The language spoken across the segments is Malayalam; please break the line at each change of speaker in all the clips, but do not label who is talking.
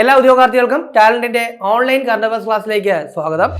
എല്ലാ ഉദ്യോഗാർത്ഥികൾക്കും ടാലന്റിന്റെ ഓൺലൈൻ കറണ്ട് അഫയേഴ്സ് ക്ലാസ്സിലേക്ക് സ്വാഗതം.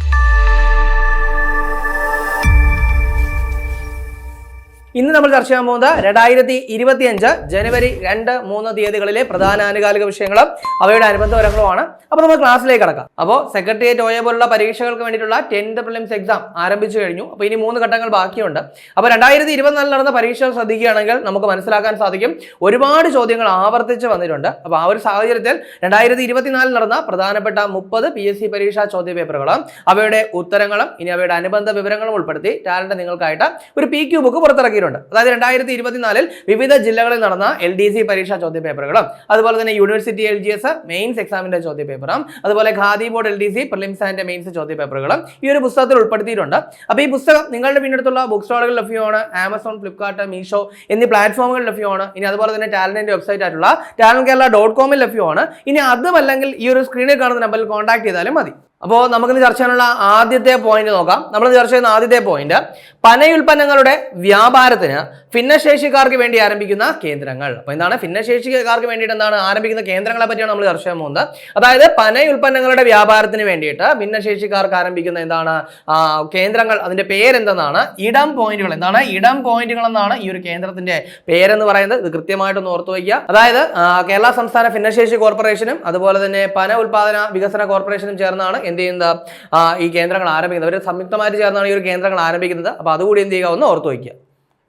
ഇന്ന് നമ്മൾ ചർച്ച ചെയ്യാൻ പോകുന്നത് രണ്ടായിരത്തി ഇരുപത്തിയഞ്ച് ജനുവരി രണ്ട് മൂന്ന് തീയതികളിലെ പ്രധാന ആനുകാലിക വിഷയങ്ങളും അവയുടെ അനുബന്ധ വരങ്ങളുമാണ് അപ്പോൾ നമ്മൾ ക്ലാസ്സിലേക്ക് കടക്കാം. അപ്പോൾ സെക്രട്ടേറിയറ്റ് ഒയ പോലുള്ള പരീക്ഷകൾക്ക് വേണ്ടിയിട്ടുള്ള ടെൻത്ത് പ്രിലിംസ് എക്സാം ആരംഭിച്ചു കഴിഞ്ഞു. അപ്പോൾ ഇനി മൂന്ന് ഘട്ടങ്ങൾ ബാക്കിയുണ്ട്. അപ്പോൾ രണ്ടായിരത്തി ഇരുപത്തിനാലിൽ നടന്ന പരീക്ഷകൾ ശ്രദ്ധിക്കുകയാണെങ്കിൽ നമുക്ക് മനസ്സിലാക്കാൻ സാധിക്കും. ഒരുപാട് ചോദ്യങ്ങൾ ആവർത്തിച്ച് വന്നിട്ടുണ്ട്. അപ്പോൾ ആ ഒരു സാഹചര്യത്തിൽ രണ്ടായിരത്തി ഇരുപത്തിനാലിൽ നടന്ന പ്രധാനപ്പെട്ട മുപ്പത് പി എസ് സി പരീക്ഷാ ചോദ്യ പേപ്പറുകളും അവയുടെ ഉത്തരങ്ങളും ഇനി അവയുടെ അനുബന്ധ വിവരങ്ങളും ഉൾപ്പെടുത്തി ടാലന്റ് നിങ്ങൾക്കായിട്ട് ഒരു പി ക്യൂ ബുക്ക് പുറത്തിറക്കിയിട്ടുണ്ട്. അതായത് രണ്ടായിരത്തി ഇരുപത്തിനാലിൽ വിവിധ ജില്ലകളിൽ നടന്ന എൽ ഡി സി പരീക്ഷാ ചോദ്യ പേപ്പറുകളും അതുപോലെ തന്നെ university L G S mains എക്സാമിന്റെ ചോദ്യ പേപ്പറും അതുപോലെ Khadi board L D C prelims and mains ചോദ്യപേപ്പറുകളും ഈ ഒരു പുസ്തകത്തിൽ ഉൾപ്പെടുത്തിയിട്ടുണ്ട്. അപ്പോൾ ഈ പുസ്തകം നിങ്ങളുടെ വീടിനടുത്തുള്ള ബുക്ക് സ്റ്റോളുകളിൽ ലഭ്യമാണ് ആമസോൺ ഫ്ലിപ്കാർട്ട് മീഷോ എന്നീ പ്ലാറ്റ്ഫോമുകളിൽ ലഭ്യമാണ്. ഇനി അതുപോലെ തന്നെ ടാലന്റിന്റെ വെബ്സൈറ്റ് ആയിട്ടുള്ള ടാലന്റ് കേരള ഡോട്ട് കോമിൽ ലഭ്യമാണ്. ഇനി അതുമല്ലെങ്കിൽ ഈ ഒരു സ്ക്രീനിൽ കാണുന്ന നമ്പറിൽ കോൺടാക്ട് ചെയ്താലും മതി. അപ്പോൾ നമുക്കിന്ന് ചർച്ച ചെയ്യാനുള്ള ആദ്യത്തെ പോയിന്റ് നോക്കാം. നമ്മൾ ചർച്ച ചെയ്യുന്ന ആദ്യത്തെ പോയിന്റ് പനയുൽപ്പന്നങ്ങളുടെ വ്യാപാരത്തിന് ഭിന്നശേഷിക്കാർക്ക് വേണ്ടി ആരംഭിക്കുന്ന കേന്ദ്രങ്ങൾ. അപ്പോൾ എന്താണ്? ഭിന്നശേഷിക്കാർക്ക് വേണ്ടിയിട്ട് എന്താണ് ആരംഭിക്കുന്ന കേന്ദ്രങ്ങളെ പറ്റിയാണ് നമ്മൾ ചർച്ച ചെയ്യാൻ പോകുന്നത്. അതായത് പനയുൽപ്പന്നങ്ങളുടെ വ്യാപാരത്തിന് വേണ്ടിയിട്ട് ഭിന്നശേഷിക്കാർക്ക് ആരംഭിക്കുന്ന എന്താണ്? കേന്ദ്രങ്ങൾ. അതിന്റെ പേരെന്തെന്നാണ്? ഇടം പോയിന്റുകൾ. എന്താണ്? ഇടം പോയിന്റുകൾ എന്നാണ് ഈ ഒരു കേന്ദ്രത്തിന്റെ പേരെന്ന് പറയുന്നത്. ഇത് കൃത്യമായിട്ടൊന്ന് ഓർത്തു വയ്ക്കുക. അതായത് കേരള സംസ്ഥാന ഭിന്നശേഷി കോർപ്പറേഷനും അതുപോലെ തന്നെ പന ഉൽപാദന വികസന കോർപ്പറേഷനും ചേർന്നാണ് എന്ത് ചെയ്യുന്നത്? ഈ കേന്ദ്രങ്ങൾ ആരംഭിക്കുന്നത്. അവർ സംയുക്തമായിട്ട് ചേർന്നാണ് ഈ ഒരു കേന്ദ്രങ്ങൾ ആരംഭിക്കുന്നത്. അപ്പോൾ അതുകൂടി എന്ത് ചെയ്യുക? ഒന്ന് ഓർത്തു വയ്ക്കുക.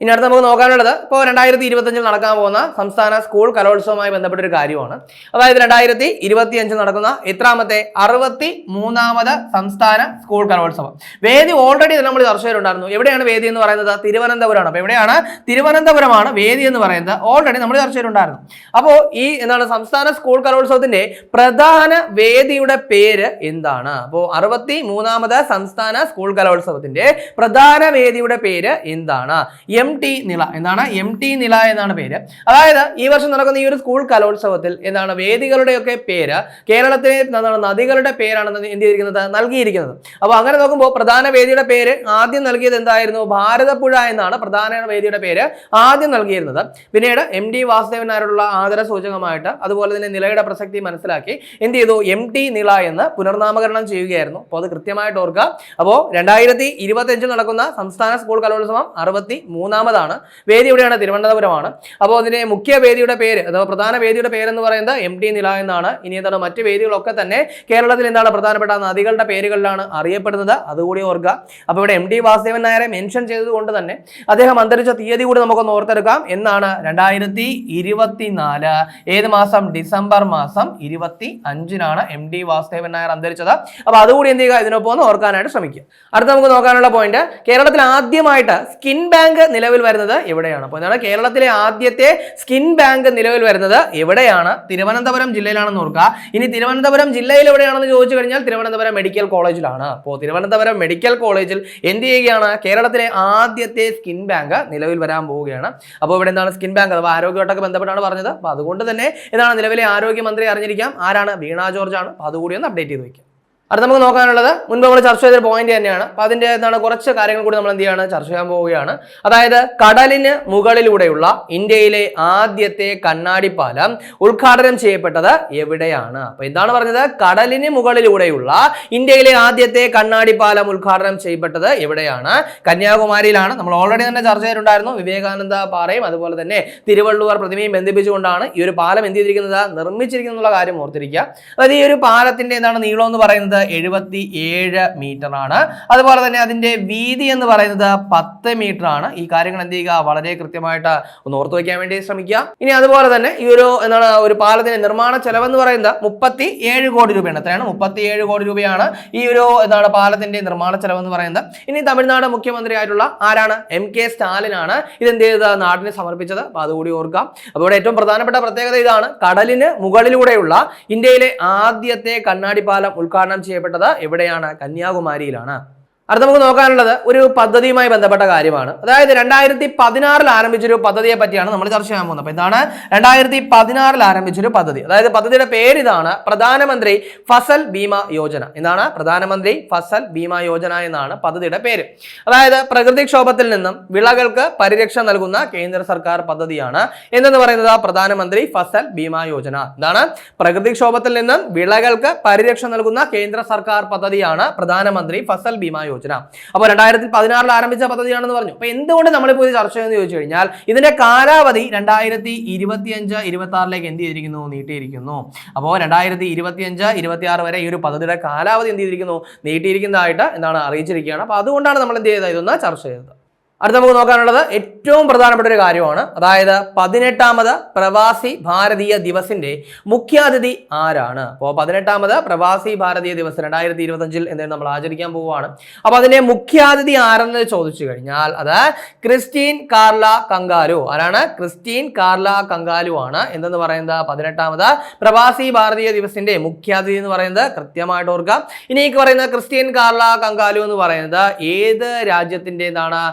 ഇനി അടുത്ത് നമുക്ക് നോക്കാനുള്ളത്. ഇപ്പോൾ രണ്ടായിരത്തി ഇരുപത്തഞ്ചിൽ നടക്കാൻ പോകുന്ന സംസ്ഥാന സ്കൂൾ കലോത്സവവുമായി ബന്ധപ്പെട്ട ഒരു കാര്യമാണ്. അതായത് രണ്ടായിരത്തി ഇരുപത്തി അഞ്ചിൽ നടക്കുന്ന എത്രാമത്തെ അറുപത്തി മൂന്നാമത് സംസ്ഥാന സ്കൂൾ കലോത്സവം. വേദി ഓൾറെഡി നമ്മൾ ചർച്ച ചെയ്തിട്ടുണ്ടായിരുന്നു. എവിടെയാണ് വേദി എന്ന് പറയുന്നത്? തിരുവനന്തപുരമാണ്. അപ്പോൾ എവിടെയാണ്? തിരുവനന്തപുരമാണ് വേദി എന്ന് പറയുന്നത്. ഓൾറെഡി നമ്മൾ ചർച്ച ചെയ്തിട്ടുണ്ടായിരുന്നു. അപ്പോൾ ഈ എന്താണ് സംസ്ഥാന സ്കൂൾ കലോത്സവത്തിന്റെ പ്രധാന വേദിയുടെ പേര് എന്താണ്? അപ്പോൾ അറുപത്തി മൂന്നാമത് സംസ്ഥാന സ്കൂൾ കലോത്സവത്തിന്റെ പ്രധാന വേദിയുടെ പേര് എന്താണ്? എം ടി നില എന്താണ് എം ടി നില എന്നാണ് പേര്. അതായത് ഈ വർഷം നടക്കുന്ന ഈ ഒരു സ്കൂൾ കലോത്സവത്തിൽ എന്താണ് വേദികളുടെയൊക്കെ പേര് കേരളത്തിലെ എന്താണ് നദികളുടെ പേരാണ് എന്ത് ചെയ്തിരിക്കുന്നത് നൽകിയിരിക്കുന്നത്. അപ്പോൾ അങ്ങനെ നോക്കുമ്പോൾ പ്രധാന വേദിയുടെ പേര് ആദ്യം നൽകിയത് എന്തായിരുന്നു? ഭാരതപ്പുഴ എന്നാണ് പ്രധാന വേദിയുടെ പേര് ആദ്യം നൽകിയിരുന്നത്. പിന്നീട് എം ടി വാസുദേവൻ നായരോടുള്ള ആദര സൂചകമായിട്ട് അതുപോലെ തന്നെ നിലയുടെ പ്രസക്തി മനസ്സിലാക്കി എന്ത് ചെയ്തു? എം ടി നില എന്ന് പുനർനാമകരണം ചെയ്യുകയായിരുന്നു. അപ്പോൾ അത് കൃത്യമായിട്ട് ഓർക്കുക. അപ്പോൾ രണ്ടായിരത്തി ഇരുപത്തി നടക്കുന്ന സംസ്ഥാന സ്കൂൾ കലോത്സവം അറുപത്തി മൂന്നാമതാണ് വേദി എവിടെയാണ്? തിരുവനന്തപുരമാണ്. അപ്പോൾ അതിന്റെ മുഖ്യ വേദിയുടെ പേര് അഥവാ പ്രധാന വേദിയുടെ പേരെന്ന് പറയുന്നത് എം ടി നില എന്നാണ്. ഇനി എന്താണ്? മറ്റ് വേദികളൊക്കെ തന്നെ കേരളത്തിൽ എന്താണ് പ്രധാനപ്പെട്ട നദികളുടെ പേരുകളിലാണ് അറിയപ്പെടുന്നത്. അതുകൂടി ഓർക്കുക. അപ്പോൾ ഇവിടെ എം ടി വാസുദേവൻ നായരെ മെൻഷൻ ചെയ്തതുകൊണ്ട് തന്നെ അദ്ദേഹം അന്തരിച്ച തീയതി കൂടി നമുക്കൊന്ന് ഓർത്തെടുക്കാം. എന്നാണ് രണ്ടായിരത്തി ഇരുപത്തിനാല് ഏത് മാസം? ഡിസംബർ മാസം ഇരുപത്തി അഞ്ചിനാണ് എം ഡി വാസുദേവൻ നായർ അന്തരിച്ചത്. അപ്പോൾ അതുകൂടി എന്ത് ചെയ്യുക? ഇതിനൊപ്പം ഒന്ന് ഓർക്കാനായിട്ട് ശ്രമിക്കുക. അടുത്ത നമുക്ക് നോക്കാനുള്ള പോയിന്റ്. കേരളത്തിൽ ആദ്യമായിട്ട് സ്കിൻ ബാങ്ക് നിലവിൽ വരുന്നത് എവിടെയാണ്? അപ്പോൾ എന്താണ് കേരളത്തിലെ ആദ്യത്തെ സ്കിൻ ബാങ്ക് നിലവിൽ വരുന്നത് എവിടെയാണ്? തിരുവനന്തപുരം ജില്ലയിലാണെന്ന് ഓർക്കുക. ഇനി തിരുവനന്തപുരം ജില്ലയിൽ എവിടെയാണെന്ന് ചോദിച്ചു കഴിഞ്ഞാൽ തിരുവനന്തപുരം മെഡിക്കൽ കോളേജിലാണ്. അപ്പോൾ തിരുവനന്തപുരം മെഡിക്കൽ കോളേജിൽ എന്ത് ചെയ്യുകയാണ്? കേരളത്തിലെ ആദ്യത്തെ സ്കിൻ ബാങ്ക് നിലവിൽ വരാൻ പോവുകയാണ്. അപ്പോൾ ഇവിടെ എന്താണ് സ്കിൻ ബാങ്ക് അഥവാ ആരോഗ്യമായിട്ടൊക്കെ ബന്ധപ്പെട്ടാണ് പറഞ്ഞത്. അപ്പോൾ അതുകൊണ്ട് തന്നെ എന്താണ് നിലവിലെ ആരോഗ്യമന്ത്രി അറിഞ്ഞിരിക്കാം. ആരാണ്? വീണ ജോർജ് ആണ്. അപ്പോൾ അതുകൂടി ഒന്ന് അപ്ഡേറ്റ് ചെയ്ത് വയ്ക്കുക അടുത്ത നമുക്ക് നോക്കാനുള്ളത്. മുൻപ് നമ്മൾ ചർച്ച ചെയ്ത പോയിന്റ് തന്നെയാണ്. അപ്പൊ അതിന്റെ എന്താണ് കുറച്ച് കാര്യങ്ങൾ കൂടി നമ്മൾ എന്ത് ചെയ്യാണ്? ചർച്ച ചെയ്യാൻ പോവുകയാണ്. അതായത് കടലിന് മുകളിലൂടെയുള്ള ഇന്ത്യയിലെ ആദ്യത്തെ കണ്ണാടി പാലം ഉദ്ഘാടനം ചെയ്യപ്പെട്ടത് എവിടെയാണ്? അപ്പൊ എന്താണ് പറഞ്ഞത്? കടലിന് മുകളിലൂടെയുള്ള ഇന്ത്യയിലെ ആദ്യത്തെ കണ്ണാടി പാലം ഉദ്ഘാടനം ചെയ്യപ്പെട്ടത് എവിടെയാണ്? കന്യാകുമാരിയിലാണ്. നമ്മൾ ഓൾറെഡി തന്നെ ചർച്ച ചെയ്തിട്ടുണ്ടായിരുന്നു. വിവേകാനന്ദ പാറയും അതുപോലെ തന്നെ തിരുവള്ളുവർ പ്രതിമയും ബന്ധിപ്പിച്ചുകൊണ്ടാണ് ഈ ഒരു പാലം എന്ത് ചെയ്തിരിക്കുന്നത്? നിർമ്മിച്ചിരിക്കുന്നത് എന്നുള്ള കാര്യം ഓർത്തിരിക്കുക. അതായത് ഈ ഒരു പാലത്തിന്റെ എന്താണ് നീളം എന്ന് പറയുന്നത്? എഴുപത്തി ഏഴ് മീറ്റർ ആണ് അതുപോലെ തന്നെ അതിന്റെ വീതി എന്ന് പറയുന്നത് പത്ത് മീറ്റർ ആണ് ഈ കാര്യങ്ങൾ എന്ത് ചെയ്യുക? വളരെ കൃത്യമായിട്ട് ഒന്ന് ഓർത്തു വയ്ക്കാൻ വേണ്ടി ശ്രമിക്കുക. ഇനി അതുപോലെ തന്നെ ഈ ഒരു എന്താണ് ഒരു പാലത്തിന്റെ നിർമ്മാണ ചെലവെന്ന് പറയുന്നത് മുപ്പത്തി ഏഴ് കോടി രൂപയാണ്. എത്രയാണ് മുപ്പത്തി ഏഴ് കോടി രൂപയാണ് ഈ ഒരു എന്താണ് പാലത്തിന്റെ നിർമ്മാണ ചെലവ് എന്ന് പറയുന്നത്. ഇനി തമിഴ്നാട് മുഖ്യമന്ത്രി ആയിട്ടുള്ള ആരാണ്? എം കെ സ്റ്റാലിനാണ് ഇതെന്ത് ചെയ്തത്? നാടിനെ സമർപ്പിച്ചത്. അപ്പൊ അതുകൂടി ഓർക്കാം. അപ്പോൾ ഇവിടെ ഏറ്റവും പ്രധാനപ്പെട്ട പ്രത്യേകത ഇതാണ്. കടലിന് മുകളിലൂടെയുള്ള ഇന്ത്യയിലെ ആദ്യത്തെ കണ്ണാടി പാലം ഉദ്ഘാടനം ചെയ്യപ്പെട്ടത് എവിടെയാണ്? കന്യാകുമാരിയിലാണ്. അടുത്ത നമുക്ക് നോക്കാനുള്ളത് ഒരു പദ്ധതിയുമായി ബന്ധപ്പെട്ട കാര്യമാണ്. അതായത് രണ്ടായിരത്തി പതിനാറിൽ ആരംഭിച്ചൊരു പദ്ധതിയെ പറ്റിയാണ് നമ്മൾ ചർച്ച ചെയ്യാൻ പോകുന്നത്. അപ്പൊ എന്താണ്? രണ്ടായിരത്തി പതിനാറിൽ ആരംഭിച്ചൊരു പദ്ധതി. അതായത് പദ്ധതിയുടെ പേര് ഇതാണ് പ്രധാനമന്ത്രി ഫസൽ ബീമ യോജന. എന്താണ്? പ്രധാനമന്ത്രി ഫസൽ ബീമ യോജന എന്നാണ് പദ്ധതിയുടെ പേര്. അതായത് പ്രകൃതിക്ഷോഭത്തിൽ നിന്നും വിളകൾക്ക് പരിരക്ഷ നൽകുന്ന കേന്ദ്ര സർക്കാർ പദ്ധതിയാണ്. എന്തെന്ന് പറയുന്നത്? പ്രധാനമന്ത്രി ഫസൽ ബീമ യോജന. എന്താണ്? പ്രകൃതിക്ഷോഭത്തിൽ നിന്നും വിളകൾക്ക് പരിരക്ഷ നൽകുന്ന കേന്ദ്ര സർക്കാർ പദ്ധതിയാണ് പ്രധാനമന്ത്രി ഫസൽ ബീമ യോജന. അപ്പോൾ രണ്ടായിരത്തി പതിനാറിൽ ആരംഭിച്ച പദ്ധതിയാണെന്ന് പറഞ്ഞു. അപ്പോൾ എന്തുകൊണ്ട് നമ്മളിപ്പോൾ ഇത് ചർച്ച ചെയ്യുന്നത് ചോദിച്ചു കഴിഞ്ഞാൽ ഇതിന്റെ കാലാവധി രണ്ടായിരത്തി ഇരുപത്തി അഞ്ച് ഇരുപത്തി ആറിലേക്ക് എന്ത് ചെയ്തിരിക്കുന്നു? നീട്ടിയിരിക്കുന്നു. അപ്പോൾ രണ്ടായിരത്തി ഇരുപത്തി അഞ്ച് ഇരുപത്തി ആറ് വരെ ഈ ഒരു പദ്ധതിയുടെ കാലാവധി എന്ത് ചെയ്തിരിക്കുന്നു? നീട്ടിയിരിക്കുന്നതായിട്ട് എന്താണ് അറിയിച്ചിരിക്കുകയാണ്. അപ്പോൾ അതുകൊണ്ടാണ് നമ്മൾ എന്ത് ചെയ്തത്? ഇതൊന്ന് ചർച്ച ചെയ്തത്. അടുത്ത നമുക്ക് നോക്കാനുള്ളത് ഏറ്റവും പ്രധാനപ്പെട്ട ഒരു കാര്യമാണ്. അതായത് പതിനെട്ടാമത് പ്രവാസി ഭാരതീയ ദിവസിന്റെ മുഖ്യാതിഥി ആരാണ്? അപ്പോൾ പതിനെട്ടാമത് പ്രവാസി ഭാരതീയ ദിവസം രണ്ടായിരത്തി ഇരുപത്തഞ്ചിൽ എന്തായാലും നമ്മൾ ആചരിക്കാൻ പോവുകയാണ്. അപ്പോൾ അതിന്റെ മുഖ്യാതിഥി ആരെന്ന് ചോദിച്ചു കഴിഞ്ഞാൽ അത് ക്രിസ്റ്റീൻ കാർല കങ്കാലു ആരാണ്? ക്രിസ്റ്റീൻ കാർല കങ്കാലു ആണ്. എന്തെന്ന് പറയുന്നത്? പതിനെട്ടാമത് പ്രവാസി ഭാരതീയ ദിവസിന്റെ മുഖ്യാതിഥി എന്ന് പറയുന്നത് കൃത്യമായിട്ട് ഓർക്കുക. ഇനി ഈ പറയുന്ന ക്രിസ്റ്റീൻ കാർല കങ്കാലു എന്ന് പറയുന്നത് ഏത് രാജ്യത്തിന്റെ എന്താണ്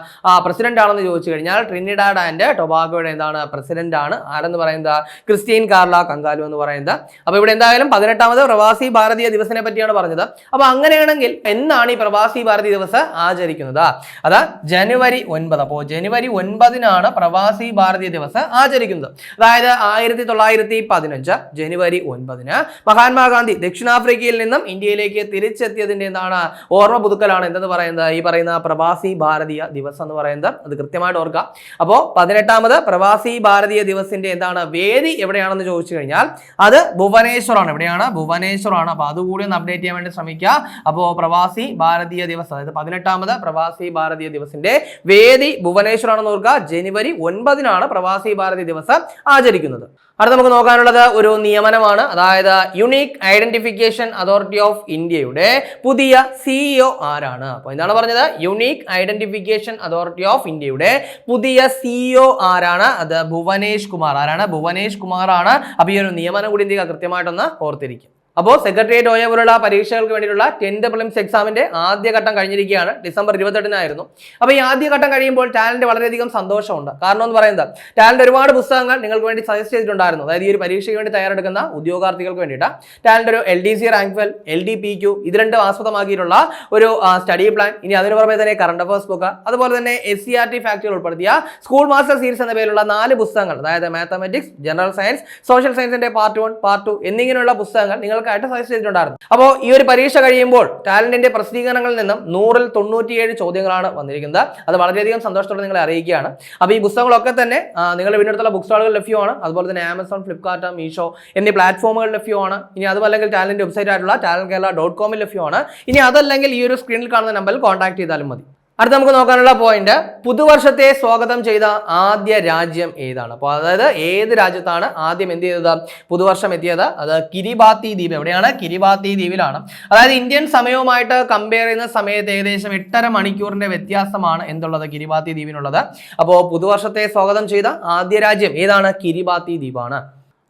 പ്രസിഡന്റ് ആണെന്ന് ചോദിച്ചു കഴിഞ്ഞാൽ ട്രിനിഡാഡ് ആൻഡ് ടൊബാഗോയുടെ എന്താണ് പ്രസിഡന്റ് ആണ്. ആരെന്ന് പറയുന്നത്? ക്രിസ്റ്റീൻ കാർല കങ്കാലു എന്ന് പറയുന്നത്. അപ്പോൾ ഇവിടെ എന്തായാലും പതിനെട്ടാമത് പ്രവാസി ഭാരതീയ ദിവസിനെ പറ്റിയാണ് പറഞ്ഞത്. അപ്പോൾ അങ്ങനെയാണെങ്കിൽ എന്നാണ് ഈ പ്രവാസി ഭാരതീയ ദിവസ് ആചരിക്കുന്നത്? അത് ജനുവരി ഒൻപത്. അപ്പോൾ ജനുവരി ഒൻപതിനാണ് പ്രവാസി ഭാരതീയ ദിവസ് ആചരിക്കുന്നത്. അതായത് ആയിരത്തി തൊള്ളായിരത്തി പതിനഞ്ച് ജനുവരി ഒൻപതിന് മഹാത്മാഗാന്ധി ദക്ഷിണാഫ്രിക്കയിൽ നിന്നും ഇന്ത്യയിലേക്ക് തിരിച്ചെത്തിയതിന്റെ എന്താണ് ഓർമ്മ പുതുക്കലാണ് എന്തെന്ന് പറയുന്നത്? ഈ പറയുന്ന പ്രവാസി ഭാരതീയ ദിവസം എന്ന് പറയുന്നത്. അത് കൃത്യമായിട്ട് ഓർക്കുക. അപ്പോൾ പതിനെട്ടാമത് പ്രവാസി ഭാരതീയ ദിവസിന്റെ എന്താണ്? വേദി എവിടെയാണെന്ന് ചോദിച്ചു കഴിഞ്ഞാൽ അത് ഭുവനേശ്വറാണ്. എവിടെയാണ്? ഭുവനേശ്വറാണ്. അപ്പോൾ അതുകൂടി ഒന്ന് അപ്ഡേറ്റ് ചെയ്യാൻ വേണ്ടി ശ്രമിക്കുക. അപ്പോൾ പ്രവാസി ഭാരതീയ ദിവസ് അതായത് പതിനെട്ടാമത് പ്രവാസി ഭാരതീയ ദിവസിന്റെ വേദി ഭുവനേശ്വറാണെന്ന് ഓർക്കുക. ജനുവരി ഒൻപതിനാണ് പ്രവാസി ഭാരതീയ ദിവസം ആചരിക്കുന്നത്. അടുത്ത നമുക്ക് നോക്കാനുള്ളത് ഒരു നിയമനമാണ്. അതായത് യുണീക് ഐഡന്റിഫിക്കേഷൻ അതോറിറ്റി ഓഫ് ഇന്ത്യയുടെ പുതിയ സിഇഒ ആരാണ്? അപ്പോൾ എന്താണ് പറഞ്ഞത്? യുണീക് ഐഡന്റിഫിക്കേഷൻ അതോറിറ്റി ഓഫ് ഇന്ത്യയുടെ പുതിയ സിഇഒ ആരാണ്? അത് ഭുവനേഷ് കുമാർ. ആരാണ്? ഭുവനേഷ് കുമാറാണ്. അപ്പോൾ ഈ ഒരു നിയമനം കൂടി ചെയ്യുക? കൃത്യമായിട്ടൊന്ന് ഓർത്തിരിക്കും അപ്പോൾ സെക്രട്ടേറിയറ്റ് ഒയ പരീക്ഷകൾക്ക് വേണ്ടിയിട്ടുള്ള ടെൻത്ത് പ്രിലിംസ് എക്സാമിന്റെ ആദ്യഘട്ടം കഴിഞ്ഞിരിക്കുകയാണ്. ഡിസംബർ ഇരുപത്തെട്ടിനായിരുന്നു. അപ്പോൾ ഈ ആദ്യഘട്ടം കഴിയുമ്പോൾ ടാലന്റ് വളരെയധികം സന്തോഷമുണ്ട്. കാരണം എന്ന് പറയുന്നത് ടാലന്റ് ഒരുപാട് പുസ്തകങ്ങൾ നിങ്ങൾക്ക് വേണ്ടി സജസ്റ്റ് ചെയ്തിട്ടുണ്ടായിരുന്നു. അതായത് ഈ ഒരു പരീക്ഷയ്ക്ക് വേണ്ടി തയ്യാറെടുക്കുന്ന ഉദ്യോഗാർത്ഥികൾക്ക് വേണ്ടിയിട്ട്. ടാലന്റ് ഒരു L D C rank well L D P Q ഇത് രണ്ടും ആസ്പദമാക്കിയിട്ടുള്ള ഒരു സ്റ്റഡി പ്ലാൻ ഇനി അതിന് പുറമെ തന്നെ കറണ്ട് അഫേഴ്സ് ബുക്ക് അതുപോലെ തന്നെ എസ് സി ആർ ടി ഫാക്ടറികൾ ഉൾപ്പെടുത്തിയ സ്കൂൾ മാസ്റ്റർ സീരീസ് എന്ന പേരിലുള്ള നാല് പുസ്തകങ്ങൾ അതായത് മാത്തമാറ്റിക്സ് ജനറൽ സയൻസ് സോഷ്യൽ സയൻസിന്റെ പാർട്ട് വൺ പാർട്ട് ടു എന്നിങ്ങനെയുള്ള പുസ്തകങ്ങൾ നിങ്ങൾക്കായിട്ട് സജസ്റ്റ് ചെയ്തിട്ടുണ്ടായിരുന്നു. അപ്പോൾ ഈ ഒരു പരീക്ഷ കഴിയുമ്പോൾ ടാലന്റിന്റെ പ്രസിദ്ധീകരണങ്ങളിൽ നിന്നും നൂറിൽ തൊണ്ണൂറ്റിയേഴ് ചോദ്യങ്ങളാണ് വന്നിരിക്കുന്നത്. അത് വളരെയധികം സന്തോഷത്തോടെ നിങ്ങളെ അറിയിക്കുകയാണ്. അപ്പോൾ ഈ പുസ്തകങ്ങളൊക്കെ തന്നെ നിങ്ങളുടെ വീടിനടുത്തുള്ള ബുക്ക് സ്റ്റാളുകൾ ലഭ്യമാണ്. അതുപോലെ തന്നെ ആമസോൺ ഫ്ലിപ്കാർട്ട് മീഷോ എന്നീ പ്ലാറ്റ്ഫോമുകൾ ലഭ്യമാണ്. ഇനി അതുമല്ലെങ്കിൽ ടാലന്റ് വെബ്സൈറ്റ് ആയിട്ടുള്ള ടാലന്റ് കേരള ഡോട്ട് കോമിൽ ലഭ്യമാണ്. ഇനി അതല്ലെങ്കിൽ ഈ ഒരു സ്ക്രീനിൽ കാണുന്ന നമ്പറിൽ കോൺടാക്ട് ചെയ്താലും മതി. അടുത്ത നമുക്ക് നോക്കാനുള്ള പോയിന്റ് പുതുവർഷത്തെ സ്വാഗതം ചെയ്ത ആദ്യ രാജ്യം ഏതാണ്? അപ്പോൾ അതായത് ഏത് രാജ്യത്താണ് ആദ്യം എന്ത് ചെയ്തത്? പുതുവർഷം എത്തിയത്. അത് കിരിബാത്തി ദ്വീപ്. എവിടെയാണ്? കിരിബാത്തി ദ്വീപിലാണ്. അതായത് ഇന്ത്യൻ സമയവുമായിട്ട് കമ്പയർ ചെയ്യുന്ന സമയത്ത് ഏകദേശം എട്ടര മണിക്കൂറിന്റെ വ്യത്യാസമാണ് എന്തുള്ളത്? കിരിബാത്തി ദ്വീപിനുള്ളത്. അപ്പോൾ പുതുവർഷത്തെ സ്വാഗതം ചെയ്ത ആദ്യ രാജ്യം ഏതാണ്? കിരിബാത്തി ദ്വീപാണ്.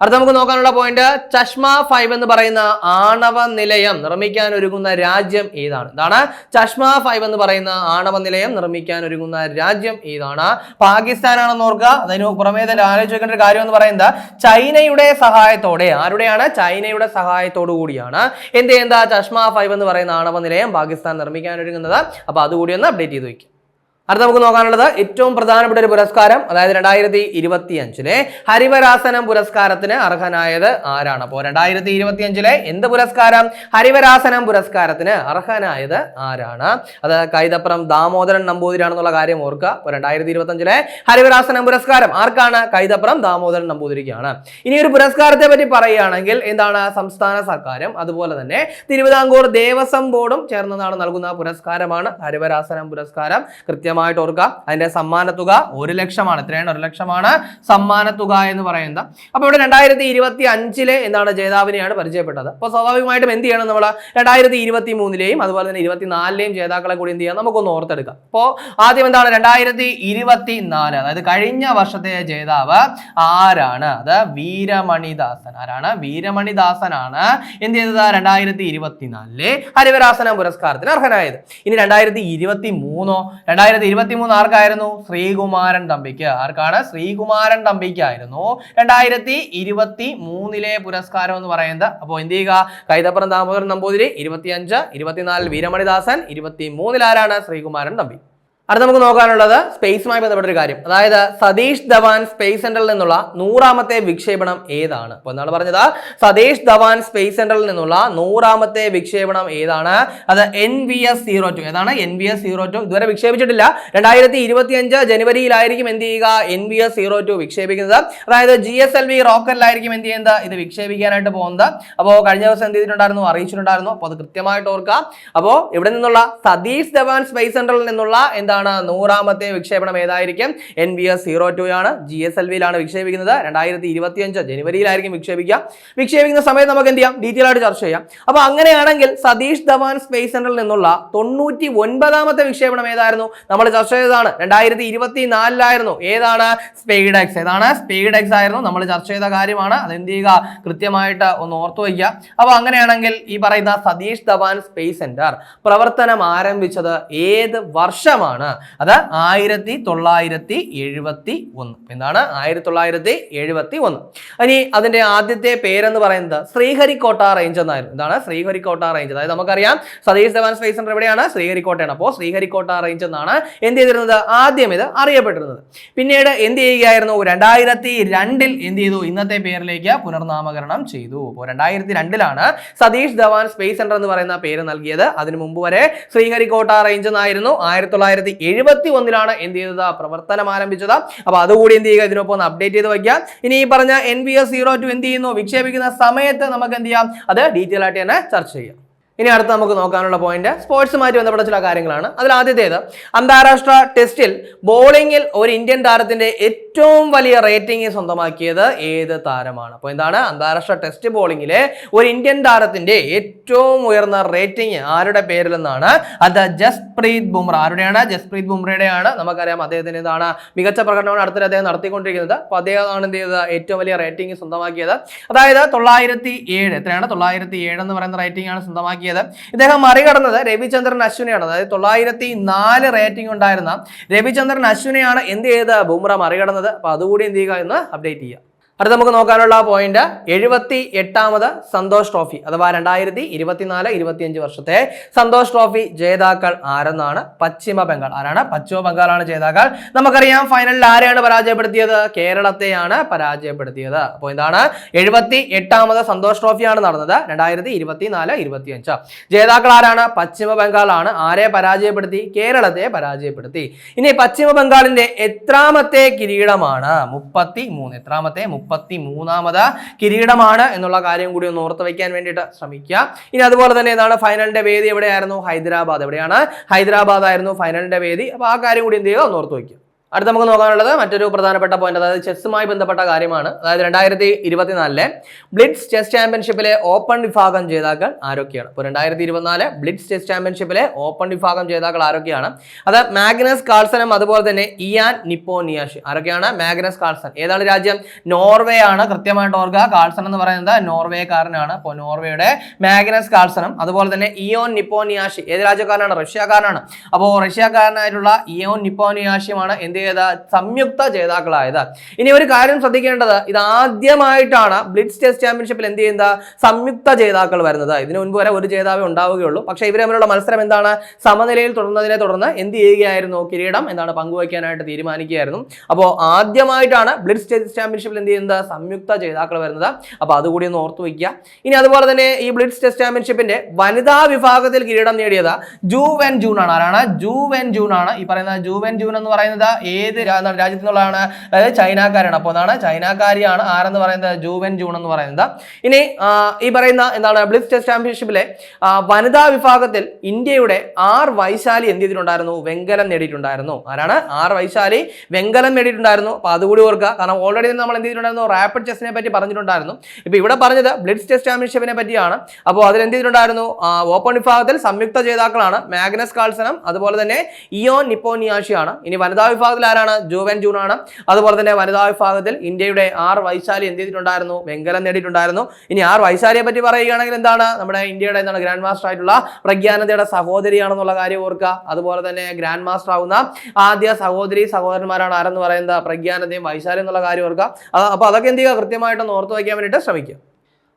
അടുത്ത നമുക്ക് നോക്കാനുള്ള പോയിന്റ് ചഷ്മ ഫൈവ് എന്ന് പറയുന്ന ആണവ നിലയം നിർമ്മിക്കാൻ ഒരുങ്ങുന്ന രാജ്യം ഏതാണ്? ഇതാണ് ചഷ്മ ഫൈവ് എന്ന് പറയുന്ന ആണവ നിലയം നിർമ്മിക്കാൻ ഒരുങ്ങുന്ന രാജ്യം ഏതാണ്? പാകിസ്ഥാനാണെന്ന് ഓർക്കുക. അതിന് പുറമേ തന്നെ ആലോചിക്കേണ്ട ഒരു കാര്യം എന്ന് പറയുന്നത് ചൈനയുടെ സഹായത്തോടെ ആരുടെയാണ്? ചൈനയുടെ സഹായത്തോടു കൂടിയാണ്. എന്ത് ചെയ്യുന്നത്? ചഷ്മ ഫൈവ് എന്ന് പറയുന്ന ആണവ നിലയം പാകിസ്ഥാൻ നിർമ്മിക്കാൻ ഒരുങ്ങുന്നത്. അപ്പൊ അതുകൂടി ഒന്ന് അപ്ഡേറ്റ് ചെയ്ത് വയ്ക്കും അടുത്ത നമുക്ക് നോക്കാനുള്ളത് ഏറ്റവും പ്രധാനപ്പെട്ട ഒരു പുരസ്കാരം അതായത് രണ്ടായിരത്തി ഇരുപത്തി അഞ്ചിലെ ഹരിവരാസനം പുരസ്കാരത്തിന് അർഹനായത് ആരാണ്? അപ്പോൾ രണ്ടായിരത്തി ഇരുപത്തി അഞ്ചിലെ എന്ത് പുരസ്കാരം? ഹരിവരാസനം പുരസ്കാരത്തിന് അർഹനായത് ആരാണ്? അത് കൈതപ്പുറം ദാമോദരൻ നമ്പൂതിരിയാണെന്നുള്ള കാര്യം ഓർക്കുക. അപ്പോൾ രണ്ടായിരത്തി ഇരുപത്തി അഞ്ചിലെ ഹരിവരാസനം പുരസ്കാരം ആർക്കാണ്? കൈതപ്പുറം ദാമോദരൻ നമ്പൂതിരിക്കാണ്. ഇനി ഒരു പുരസ്കാരത്തെ പറ്റി പറയുകയാണെങ്കിൽ എന്താണ് സംസ്ഥാന സർക്കാരും അതുപോലെ തന്നെ തിരുവിതാംകൂർ ദേവസ്വം ബോർഡും ചേർന്നതാണ് നൽകുന്ന പുരസ്കാരമാണ് ഹരിവരാസനം പുരസ്കാരം. കൃത്യമായി കൃത്യമായിട്ട് ഓർക്കുക അതിന്റെ തുക ഒരു ലക്ഷമാണ്. എത്രയാണ്? ഒരു ലക്ഷമാണ് സമ്മാന തുക എന്ന് പറയുന്നത്. അപ്പോൾ ഇവിടെ രണ്ടായിരത്തി ഇരുപത്തി അഞ്ചിലെ എന്താണ് ജേതാവിനെയാണ് പരിചയപ്പെട്ടത്. അപ്പോൾ സ്വാഭാവികമായിട്ടും എന്ത് ചെയ്യണം നമ്മൾ രണ്ടായിരത്തി ഇരുപത്തി മൂന്നിലെയും അതുപോലെ തന്നെ ഇരുപത്തിനാലിലെയും ജേതാക്കളെ കൂടി എന്ത് ചെയ്യാം നമുക്കൊന്ന് ഓർത്തെടുക്കാം. അപ്പോൾ ആദ്യം എന്താണ്? രണ്ടായിരത്തി ഇരുപത്തി നാല് അതായത് കഴിഞ്ഞ വർഷത്തെ ജേതാവ് ആരാണ്? അത് വീരമണിദാസൻ. ആരാണ്? വീരമണിദാസനാണ് എന്ത് ചെയ്തത്? രണ്ടായിരത്തി ഇരുപത്തിനാലിലെ ഹരിവരാസന പുരസ്കാരത്തിന് അർഹനായത്. ഇനി രണ്ടായിരത്തി ഇരുപത്തി മൂന്നോ രണ്ടായിരത്തി ഇരുപത്തി മൂന്ന് ആർക്കായിരുന്നു? ശ്രീകുമാരൻ തമ്പിക്ക്. ആർക്കാണ്? ശ്രീകുമാരൻ തമ്പിക്കായിരുന്നു. രണ്ടായിരത്തി ഇരുപത്തി മൂന്നിലെ പുരസ്കാരം എന്ന് പറയുന്നത്. അപ്പോൾ എന്ത് ചെയ്യുക? കൈതപ്പുറം ദാമോദരൻ നമ്പൂതിരി ഇരുപത്തിയഞ്ച് ഇരുപത്തിനാലിൽ വീരമണിദാസൻ ഇരുപത്തി മൂന്നിൽ ആരാണ്? ശ്രീകുമാരൻ തമ്പി. അടുത്ത നമുക്ക് നോക്കാനുള്ളത് സ്പേസുമായി ബന്ധപ്പെട്ട ഒരു കാര്യം. അതായത് സതീഷ് ധവാൻ സ്പേസ് സെന്ററിൽ നിന്നുള്ള നൂറാമത്തെ വിക്ഷേപണം ഏതാണ്? അപ്പൊ എന്താണ് പറഞ്ഞത്? സതീഷ് ധവാൻ സ്പേസ് സെന്ററിൽ നിന്നുള്ള നൂറാമത്തെ വിക്ഷേപണം ഏതാണ്? അത് N V S zero two ഏതാണ്? N V S zero two ഇതുവരെ വിക്ഷേപിച്ചിട്ടില്ല. രണ്ടായിരത്തി ഇരുപത്തി അഞ്ച് ജനുവരിയിലായിരിക്കും എന്ത് ചെയ്യുക? N V S zero two വിക്ഷേപിക്കുന്നത്. അതായത് ജി എസ് എൽ വി റോക്കറ്റിലായിരിക്കും എന്ത് ചെയ്യുന്നത്? ഇത് വിക്ഷേപിക്കാനായിട്ട് പോകുന്നത്. അപ്പോൾ കഴിഞ്ഞ ദിവസം എന്ത് ചെയ്തിട്ടുണ്ടായിരുന്നു? അറിയിച്ചിട്ടുണ്ടായിരുന്നു. അപ്പോൾ അത് കൃത്യമായിട്ട് ഓർക്കുക. അപ്പോൾ ഇവിടെ നിന്നുള്ള സതീഷ് ധവാൻ സ്പേസ് സെന്ററിൽ നിന്നുള്ള എന്താണ്? നൂറാമത്തെ വിക്ഷേപണം ഏതായിരിക്കും? N V S zero two ആണ്. ജി എസ് എൽ വിയിലാണ് വിക്ഷേപിക്കുന്നത്. രണ്ടായിരത്തി ഇരുപത്തി അഞ്ച് ജനുവരിയിലായിരിക്കും വിക്ഷേപിക്കുക. വിക്ഷേപിക്കുന്ന സമയത്ത് നമുക്ക് എന്ത് ചെയ്യാം? ഡീറ്റെയിൽ ആയിട്ട് ചർച്ച ചെയ്യാം. അപ്പോൾ അങ്ങനെയാണെങ്കിൽ സതീഷ് ധവാൻ സ്പേസ് സെന്ററിൽ നിന്നുള്ള തൊണ്ണൂറ്റി ഒൻപതാമത്തെ വിക്ഷേപണം ഏതായിരുന്നു? നമ്മൾ ചർച്ച ചെയ്തതാണ്. രണ്ടായിരത്തി ഇരുപത്തി നാലിലായിരുന്നു ഏതാണ്? സ്പെയ്ഡ് എക്സ് ഏതാണ്? സ്പെയ്ഡ് എക്സ് ആയിരുന്നു. നമ്മൾ ചർച്ച ചെയ്ത കാര്യമാണ്. അത് എന്ത് ചെയ്യുക? കൃത്യമായിട്ട് ഒന്ന് ഓർത്തു വയ്ക്കുക. അപ്പോൾ അങ്ങനെയാണെങ്കിൽ ഈ പറയുന്ന സതീഷ് ധവാൻ സ്പേസ് സെന്റർ പ്രവർത്തനം ആരംഭിച്ചത് ഏത് വർഷമാണ്? അത് ആയിരത്തി തൊള്ളായിരത്തി എഴുപത്തി ഒന്ന് എന്താണ്? ആയിരത്തി തൊള്ളായിരത്തി എഴുപത്തി ഒന്ന് ഇനി അതിന്റെ ആദ്യത്തെ പേരെന്ന് പറയുന്നത് ശ്രീഹരിക്കോട്ട റേഞ്ച് എന്നായിരുന്നു. എന്താണ്? ശ്രീഹരിക്കോട്ട റേഞ്ച് അതായത് നമുക്കറിയാം സതീഷ് ധവാൻ സ്പേസ് സെന്റർ എവിടെയാണ്? ശ്രീഹരിക്കോട്ടയാണ്. അപ്പോൾ ശ്രീഹരിക്കോട്ട റേഞ്ച് എന്നാണ് എന്ത് ചെയ്തിരുന്നത്? ആദ്യം ഇത് അറിയപ്പെട്ടിരുന്നത്. പിന്നീട് എന്ത് ചെയ്യുകയായിരുന്നു? രണ്ടായിരത്തി രണ്ടിൽ എന്ത് ചെയ്തു? ഇന്നത്തെ പേരിലേക്ക് പുനർനാമകരണം ചെയ്തു. അപ്പോൾ രണ്ടായിരത്തി രണ്ടിലാണ് സതീഷ് ധവാൻ സ്പേസ് സെന്റർ എന്ന് പറയുന്ന പേര് നൽകിയത്. അതിനു മുമ്പ് വരെ ശ്രീഹരിക്കോട്ട റേഞ്ച് എന്നായിരുന്നു. ആയിരത്തി തൊള്ളായിരത്തി എഴുപത്തി ഒന്നിലാണ് എന്ത് ചെയ്തത്? പ്രവർത്തനം ആരംഭിച്ചത്. അപ്പൊ അതുകൂടി എന്ത് ചെയ്യുക? ഇതിനൊപ്പം ഒന്ന് അപ്ഡേറ്റ് ചെയ്ത് വയ്ക്കുക. ഇനി ഈ പറഞ്ഞ N B S zero two എന്ത് ചെയ്യുന്നു? വിക്ഷേപിക്കുന്ന സമയത്ത് നമുക്ക് എന്ത് ചെയ്യാം? അത് ഡീറ്റെയിൽ ആയിട്ട് തന്നെ ചർച്ച ചെയ്യാം. ഇനി അടുത്ത് നമുക്ക് നോക്കാനുള്ള പോയിന്റ് സ്പോർട്സുമായിട്ട് ബന്ധപ്പെട്ട ചില കാര്യങ്ങളാണ്. അതിൽ ആദ്യത്തേത് അന്താരാഷ്ട്ര ടെസ്റ്റിൽ ബോളിംഗിൽ ഒരു ഇന്ത്യൻ താരത്തിന്റെ ഏറ്റവും വലിയ റേറ്റിംഗ് സ്വന്തമാക്കിയത് ഏത് താരമാണ്? അപ്പോൾ എന്താണ്? അന്താരാഷ്ട്ര ടെസ്റ്റ് ബോളിംഗിലെ ഒരു ഇന്ത്യൻ താരത്തിന്റെ ഏറ്റവും ഉയർന്ന റേറ്റിംഗ് ആരുടെ പേരിൽ നിന്നാണ് അത് ജസ്പ്രീത് ബുംറ. ആരുടെയാണ്? ജസ്പ്രീത് ബുംറയുടെയാണ്. നമുക്കറിയാം അദ്ദേഹത്തിന് ഇതാണ് മികച്ച പ്രകടനമാണ് അടുത്തിടെ അദ്ദേഹം നടത്തിക്കൊണ്ടിരിക്കുന്നത്. അപ്പോൾ അദ്ദേഹമാണ് എന്ത് ചെയ്തത്? ഏറ്റവും വലിയ റേറ്റിംഗ് സ്വന്തമാക്കിയത്. അതായത് തൊള്ളായിരത്തി ഏഴ് എത്രയാണ്? തൊള്ളായിരത്തി ഏഴ് എന്ന് പറയുന്ന റേറ്റിംഗ് ആണ് സ്വന്തമാക്കിയത്. ഇദ്ദേഹം മറികടന്നത് രവിചന്ദ്രൻ അശ്വിനെയാണ്. അതായത് തൊള്ളായിരത്തി നാല് റേറ്റിംഗ് ഉണ്ടായിരുന്ന രവിചന്ദ്രൻ അശ്വിനെയാണ് എന്ത് ചെയ്ത് ബുംറ മറികടന്നത്. അപ്പോൾ അതുകൂടി എന്ത് ചെയ്യുക? എന്ന് അപ്ഡേറ്റ് ചെയ്യുക. അടുത്ത നമുക്ക് നോക്കാനുള്ള പോയിന്റ് എഴുപത്തി എട്ടാമത് സന്തോഷ് ട്രോഫി അഥവാ രണ്ടായിരത്തി ഇരുപത്തിനാല് ഇരുപത്തിയഞ്ച് വർഷത്തെ സന്തോഷ് ട്രോഫി ജേതാക്കൾ ആരെന്നാണ്? പശ്ചിമ ബംഗാൾ. ആരാണ്? പശ്ചിമ ബംഗാളാണ് ജേതാക്കൾ. നമുക്കറിയാം ഫൈനലിൽ ആരെയാണ് പരാജയപ്പെടുത്തിയത്? കേരളത്തെയാണ് പരാജയപ്പെടുത്തിയത്. അപ്പോൾ എന്താണ്? എഴുപത്തി എട്ടാമത് സന്തോഷ് ട്രോഫിയാണ് നടന്നത് രണ്ടായിരത്തി ഇരുപത്തിനാല് ഇരുപത്തിയഞ്ച്. ജേതാക്കൾ ആരാണ്? പശ്ചിമ ബംഗാളാണ്. ആരെ പരാജയപ്പെടുത്തി? കേരളത്തെ പരാജയപ്പെടുത്തി. ഇനി പശ്ചിമ ബംഗാളിന്റെ എത്രാമത്തെ കിരീടമാണ്? മുപ്പത്തി മൂന്ന് എത്രാമത്തെ? മുപ്പത്തി മൂന്നാമത് കിരീടമാണ് എന്നുള്ള കാര്യം കൂടി ഒന്ന് ഓർത്ത് വയ്ക്കാൻ വേണ്ടിയിട്ട് ശ്രമിക്കുക. ഇനി അതുപോലെ തന്നെ ഏതാണ് ഫൈനലിന്റെ വേദി എവിടെയായിരുന്നു? ഹൈദരാബാദ്. എവിടെയാണ്? ഹൈദരാബാദ് ആയിരുന്നു ഫൈനലിന്റെ വേദി. അപ്പോൾ ആ കാര്യം കൂടി എന്ത് ചെയ്യുക? ഒന്ന് ഓർത്ത് വയ്ക്കുക. അടുത്ത നമുക്ക് നോക്കാനുള്ളത് മറ്റൊരു പ്രധാനപ്പെട്ട പോയിന്റ് അതായത് ചെസ്സുമായി ബന്ധപ്പെട്ട കാര്യമാണ്. അതായത് രണ്ടായിരത്തി ഇരുപത്തിനാലിലെ ബ്ലിറ്റ്സ് ചെസ് ചാമ്പ്യൻഷിപ്പിലെ ഓപ്പൺ വിഭാഗം ജേതാക്കൾ ആരൊക്കെയാണ്? ഇപ്പോൾ രണ്ടായിരത്തി ഇരുപത്തിനാല് ബ്ലിറ്റ്സ് ചെസ് ചാമ്പ്യൻഷിപ്പിലെ ഓപ്പൺ വിഭാഗം ജേതാക്കൾ ആരൊക്കെയാണ്? അത് മാഗ്നസ് കാൾസനും അതുപോലെ തന്നെ ഇയാൻ നിപ്പോ നിയാഷി ആരൊക്കെയാണ്? Magnus Carlsen. ഏതാണ് രാജ്യം? നോർവേ ആണ്. കൃത്യമായിട്ട് ഓർക്കുക കാൾസൺ എന്ന് പറയുന്നത് നോർവേക്കാരനാണ്. അപ്പോൾ നോർവേയുടെ മാഗ്നസ് കാൾസനും അതുപോലെ തന്നെ ഇയോൻ നിപ്പോ നിയാഷി ഏത് രാജ്യക്കാരനാണ്? റഷ്യക്കാരനാണ്. അപ്പോൾ റഷ്യക്കാരനായിട്ടുള്ള ഇയോൻ നിപ്പോ നിയാഷിയുമാണ് എന്ത് ചെയ്ത സംയുക്ത ജേതാക്കളായത്. ഇനി ഒരു കാര്യം ശ്രദ്ധിക്കേണ്ടത് ഇത് ആദ്യമായിട്ടാണ് ബ്ലിറ്റ്സ് ടെസ്റ്റ് ചാമ്പ്യൻഷിപ്പിൽ എന്ത് ചെയ്യുന്നത്? സംയുക്ത ജേതാക്കൾ വരുന്നത്. ഇതിനു മുൻപ് വരെ ഒരു ജേതാവേ ഉണ്ടാവുകയുള്ളൂ. പക്ഷേ ഇവർ തമ്മിലുള്ള മത്സരം എന്താണ്? സമനിലയിൽ തുടർന്നതിനെ തുടർന്ന് എന്ത് ചെയ്യുകയായിരുന്നു? കിരീടം എന്താണ് പങ്കുവയ്ക്കാനായിട്ട് തീരുമാനിക്കുകയായിരുന്നു. അപ്പോൾ ആദ്യമായിട്ടാണ് ബ്ലിറ്റ്സ് ടെസ്റ്റ് ചാമ്പ്യൻഷിപ്പിൽ എന്ത് ചെയ്യുന്നത്? സംയുക്ത ജേതാക്കൾ വരുന്നത്. അപ്പോൾ അതുകൂടി ഒന്ന് ഓർത്തു വയ്ക്കുക. ഇനി അതുപോലെ തന്നെ ഈ ബ്ലിറ്റ്സ് ടെസ്റ്റ് ചാമ്പ്യൻഷിപ്പിന്റെ വനിതാ വിഭാഗത്തിൽ കിരീടം നേടിയത് ജൂവൻ ജൂൺ ആണ്. ആരാണ്? ജൂവൻ ജൂൺ ആണ്. ഈ പറയുന്ന ജൂവൻ ജൂൺ എന്ന് പറയുന്നത് ഏത് എന്താണ് രാജ്യത്തു നിന്നുള്ളതാണ്? അതായത് ചൈനക്കാരാണ്. അപ്പോൾ അതാണ് ചൈനക്കാരിയാണ് ആരെന്ന് പറയുന്നത് ജൂവൻ ജൂൺ എന്ന് പറയുന്നത്. ഇനി ഈ പറയുന്ന എന്താണ് ബ്ലിസ് ടെസ്റ്റ് ചാമ്പ്യൻഷിപ്പിലെ വനിതാ വിഭാഗത്തിൽ ഇന്ത്യയുടെ ആർ വൈശാലി എന്ത് ചെയ്തിട്ടുണ്ടായിരുന്നു? വെങ്കലം നേടിയിട്ടുണ്ടായിരുന്നു. ആരാണ്? ആർ വൈശാലി വെങ്കലം നേടിയിട്ടുണ്ടായിരുന്നു. അപ്പോൾ അതുകൂടി ഓർക്കുക. കാരണം ഓൾറെഡി നമ്മൾ എന്ത് ചെയ്തിട്ടുണ്ടായിരുന്നു? റാപ്പിഡ് ചെസ്സിനെ പറ്റി പറഞ്ഞിട്ടുണ്ടായിരുന്നു. ഇപ്പൊ ഇവിടെ പറഞ്ഞത് ബ്ലിറ്റ്സ് ടെസ്റ്റ് ചാമ്പ്യൻഷിപ്പിനെ പറ്റിയാണ്. അപ്പോൾ അതിൽ എന്ത് ചെയ്തിട്ടുണ്ടായിരുന്നു? ഓപ്പൺ വിഭാഗത്തിൽ സംയുക്ത ജേതാക്കളാണ്. മാഗ്നസ് കാൾസനം അതുപോലെ തന്നെ ഇയോ നിപ്പോനിയാഷിയാണ് ഇനി വനിതാ വിഭാഗത്തിൽ ആരാണ് ജൂവൻ ജൂൺ ആണ് അതുപോലെ തന്നെ വനിതാ വിഭാഗത്തിൽ ഇന്ത്യയുടെ ആർ വൈശാലി എന്ത് ചെയ്തിട്ടുണ്ടായിരുന്നു? വെങ്കലം നേടിയിട്ടുണ്ടായിരുന്നു. ഇനി ആർ വൈശാലിയെ പറ്റി പറയുകയാണെങ്കിൽ എന്താണ്? നമ്മുടെ ഇന്ത്യയുടെ എന്താണ്? ഗ്രാൻഡ് മാസ്റ്റർ ആയിട്ടുള്ള പ്രജ്ഞാനന്ദയുടെ സഹോദരിയാണെന്നുള്ള കാര്യം ഓർക്കുക. അതുപോലെ തന്നെ ഗ്രാൻഡ് മാസ്റ്റർ ആവുന്ന ആദ്യ സഹോദരി സഹോദരന്മാരാണ് ആരെന്ന് പറയുന്നത്? പ്രജ്ഞാനന്ദയും വൈശാലി എന്നുള്ള കാര്യം ഓർക്കുക. അപ്പൊ അപ്പോൾ അതൊക്കെ എന്ത് ചെയ്യുക? കൃത്യമായിട്ടൊന്ന് ഓർത്ത് വയ്ക്കാൻ വേണ്ടിയിട്ട് ശ്രമിക്കുക.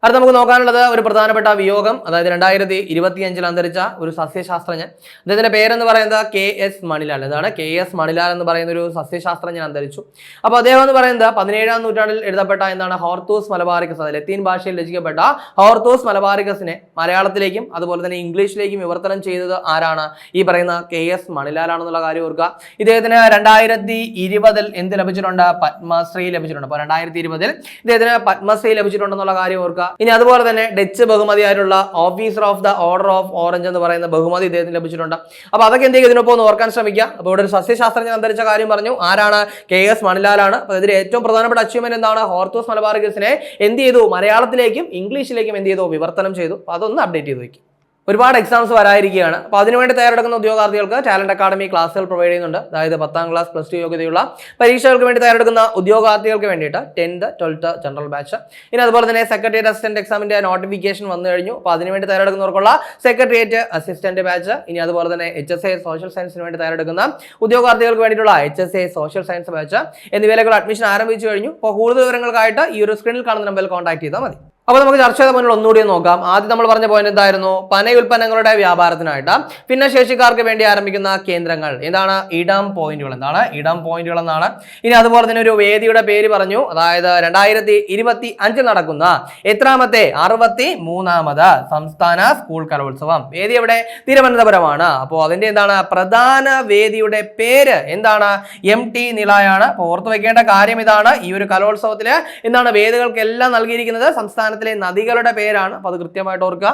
അടുത്ത നമുക്ക് നോക്കാനുള്ളത് ഒരു പ്രധാനപ്പെട്ട വിയോഗം. അതായത് രണ്ടായിരത്തി ഇരുപത്തി അഞ്ചിൽ അന്തരിച്ച ഒരു സസ്യശാസ്ത്രജ്ഞൻ. അദ്ദേഹത്തിന്റെ പേരെന്ന് പറയുന്നത് കെ എസ് മണിലാൽ. ഇതാണ് കെ എസ് മണിലാൽ എന്ന് പറയുന്ന ഒരു സസ്യശാസ്ത്രജ്ഞൻ അന്തരിച്ചു. അപ്പോൾ അദ്ദേഹം എന്ന് പറയുന്നത് പതിനേഴാം നൂറ്റാണ്ടിൽ എഴുതപ്പെട്ട എന്താണ്? ഹോർത്തൂസ് മലബാറിക്കസ് അത് ലത്തീൻ ഭാഷയിൽ രചിക്കപ്പെട്ട ഹോർത്തൂസ് മലബാറിക്കസിനെ മലയാളത്തിലേക്കും അതുപോലെ തന്നെ ഇംഗ്ലീഷിലേക്കും വിവർത്തനം ചെയ്തത് ആരാണ്? ഈ പറയുന്ന കെ എസ് മണിലാലാണെന്നുള്ള കാര്യം ഓർക്കുക. ഇദ്ദേഹത്തിന് രണ്ടായിരത്തി ഇരുപതിൽ എന്ത് ലഭിച്ചിട്ടുണ്ട്? പത്മശ്രീ ലഭിച്ചിട്ടുണ്ട്. അപ്പോൾ രണ്ടായിരത്തി ഇരുപതിൽ ഇദ്ദേഹത്തിന് പത്മശ്രീ ലഭിച്ചിട്ടുണ്ടെന്നുള്ള കാര്യം ഓർക്കുക. ഇനി അതുപോലെ തന്നെ Dutch ബഹുമതിയായിട്ടുള്ള officer of the order of orange എന്ന് പറയുന്ന ബഹുമതി ഇദ്ദേഹത്തിന് ലഭിച്ചിട്ടുണ്ട്. അപ്പോൾ അതൊക്കെ എന്തെങ്കിലും ഇതിനൊപ്പം ഒന്ന് ഓർക്കാൻ ശ്രമിക്കുക. അപ്പോൾ ഇവിടെ ഒരു സസ്യശാസ്ത്രജ്ഞൻ അന്തരിച്ച കാര്യം പറഞ്ഞു. ആരാണ്? കെ എസ് മണിലാലാണ്. അപ്പോൾ ഇതിൽ ഏറ്റവും പ്രധാനപ്പെട്ട അച്ചീവ്മെന്റ് എന്താണ്? ഹോർത്തോസ് മലബാർഗസിനെ എന്ത് ചെയ്തു? മലയാളത്തിലേക്കും ഇംഗ്ലീഷിലേക്കും എന്ത് ചെയ്തു? വിവർത്തനം ചെയ്തു. അപ്പോൾ അതൊന്ന് അപ്ഡേറ്റ് ചെയ്ത് വയ്ക്കും ഒരുപാട് എക്സാംസ് വരാതിരിക്കുകയാണ് അപ്പോൾ അതിനുവേണ്ടി തയ്യാറെടുക്കുന്ന ഉദ്യോഗാർത്ഥികൾക്ക് ടാലന്റ് അക്കാഡമി ക്ലാസ്സുകൾ പ്രൊവൈഡ് ചെയ്യുന്നുണ്ട്. അതായത് പത്താം ക്ലാസ് പ്ലസ് ടു യോഗ്യതയുള്ള പരീക്ഷകൾക്ക് വേണ്ടി തയ്യാറെടുക്കുന്ന ഉദ്യോഗാർത്ഥികൾക്ക് വേണ്ടിയിട്ട് ടെൻത്ത് ട്വൽത്ത് ജനറൽ ബാച്ച് ഇനി അതുപോലെ തന്നെ സെക്രട്ടേറിയറ്റ് അസിസ്റ്റന്റ് എക്സാമിന്റെ നോട്ടിഫിക്കേഷൻ വന്നു കഴിഞ്ഞു. അപ്പോൾ അതിനുവേണ്ടി തയ്യാറെടുക്കുന്നവർക്കുള്ള സെക്രട്ടേറിയറ്റ് അസിസ്റ്റന്റ് ബാച്ച് ഇനി അതുപോലെ തന്നെ എച്ച് എസ് എ സോഷ്യൽ സയൻസിന് വേണ്ടി തയ്യാറെടുക്കുന്ന ഉദ്യോഗാർത്ഥികൾക്ക് വേണ്ടിയിട്ടുള്ള H S A social science batch എന്നിവയിലേക്കുള്ള admission ആരംഭിച്ചു കഴിഞ്ഞു. അപ്പോൾ കൂടുതൽ വിവരങ്ങൾക്കായിട്ട് ഈ ഒരു സ്ക്രീനിൽ കാണുന്ന നമ്പറിൽ കോൺടാക്ട് ചെയ്താൽ മതി. അപ്പോൾ നമുക്ക് ചർച്ച ചെയ്ത പോയിന്റ് ഒന്നുകൂടി നോക്കാം. ആദ്യം നമ്മൾ പറഞ്ഞ പോയിന്റ് എന്തായിരുന്നു? പന ഉൽപ്പന്നങ്ങളുടെ വ്യാപാരത്തിനായിട്ട് ഭിന്നശേഷിക്കാർക്ക് വേണ്ടി ആരംഭിക്കുന്ന കേന്ദ്രങ്ങൾ. എന്താണ് ഇടം പോയിന്റുകൾ എന്താണ്? ഇടം പോയിന്റുകൾ എന്നാണ്. ഇനി അതുപോലെ തന്നെ ഒരു വേദിയുടെ പേര് പറഞ്ഞു. അതായത് രണ്ടായിരത്തി ഇരുപത്തി അഞ്ചിൽ നടക്കുന്ന എത്രാമത്തെ? അറുപത്തി മൂന്നാമത് സംസ്ഥാന സ്കൂൾ കലോത്സവം. വേദി എവിടെ? തിരുവനന്തപുരമാണ്. അപ്പോൾ അതിന്റെ എന്താണ്? പ്രധാന വേദിയുടെ പേര് എന്താണ്? എം ടി അപ്പോൾ ഓർത്തു വെക്കേണ്ട കാര്യം ഇതാണ്. ഈ ഒരു കലോത്സവത്തിൽ എന്താണ് വേദികൾക്കെല്ലാം നൽകിയിരിക്കുന്നത്? സംസ്ഥാനത്തിലെ നദികളുടെ പേരാണ്. അപ്പോൾ അത് കൃത്യമായിട്ട് ഓർക്കുക.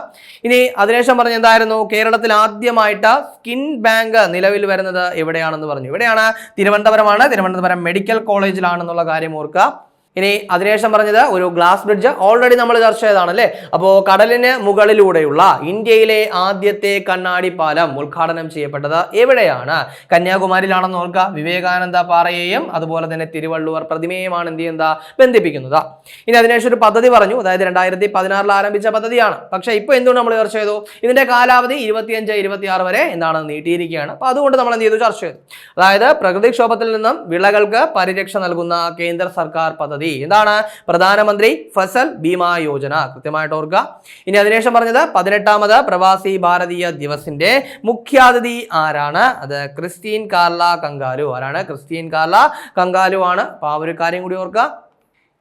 ഇനി അതിനുശേഷം പറഞ്ഞ എന്തായിരുന്നു? കേരളത്തിൽ ആദ്യമായിട്ട് സ്കിൻ ബാങ്ക് നിലവിൽ വരുന്നത് എവിടെയാണെന്ന് പറഞ്ഞു. ഇവിടെയാണ് തിരുവനന്തപുരമാണ്. തിരുവനന്തപുരം മെഡിക്കൽ കോളേജിലാണെന്നുള്ള കാര്യം ഓർക്കുക. ഇനി അതിനുശേഷം പറഞ്ഞത് ഒരു ഗ്ലാസ് ബ്രിഡ്ജ് ഓൾറെഡി നമ്മൾ ചർച്ച ചെയ്തതാണ് അല്ലേ അപ്പോൾ കടലിന് മുകളിലൂടെയുള്ള ഇന്ത്യയിലെ ആദ്യത്തെ കണ്ണാടി പാലം ഉദ്ഘാടനം ചെയ്യപ്പെട്ടത് എവിടെയാണ്? കന്യാകുമാരിയിലാണെന്ന് ഓർക്കുക വിവേകാനന്ദ പാറയെയും അതുപോലെ തന്നെ തിരുവള്ളുവർ പ്രതിമയുമാണ് എന്ത് ചെയ്യുന്നത്? ബന്ധിപ്പിക്കുന്നത്. ഇനി അതിനുശേഷം ഒരു പദ്ധതി പറഞ്ഞു. അതായത് രണ്ടായിരത്തി പതിനാറിൽ ആരംഭിച്ച പദ്ധതിയാണ്. പക്ഷേ ഇപ്പോൾ എന്തുകൊണ്ട് നമ്മൾ ചർച്ച ചെയ്തു? ഇതിന്റെ കാലാവധി ഇരുപത്തിയഞ്ച് ഇരുപത്തിയാറ് വരെ എന്താണ് നീട്ടിയിരിക്കുകയാണ്. അപ്പോൾ അതുകൊണ്ട് നമ്മൾ എന്ത് ചെയ്തു? ചർച്ച ചെയ്തു. അതായത് പ്രകൃതിക്ഷോഭത്തിൽ നിന്നും വിളകൾക്ക് പരിരക്ഷ നൽകുന്ന കേന്ദ്ര സർക്കാർ പദ്ധതി എന്താണ്? പ്രധാനമന്ത്രി ഫസൽ ഭീമാ യോജന. കൃത്യമായിട്ട് ഓർക്കുക. ഇനി അതിനുശേഷം പറഞ്ഞത് പതിനെട്ടാമത് പ്രവാസി ഭാരതീയ ദിവസിന്റെ മുഖ്യാതിഥി ആരാണ്? അത് ക്രിസ്റ്റീൻ കാർല കങ്കാലു. ആരാണ്? ക്രിസ്റ്റീൻ കാർല കങ്കാലു ആണ് അപ്പോൾ ആ ഒരു കാര്യം കൂടി ഓർക്കുക.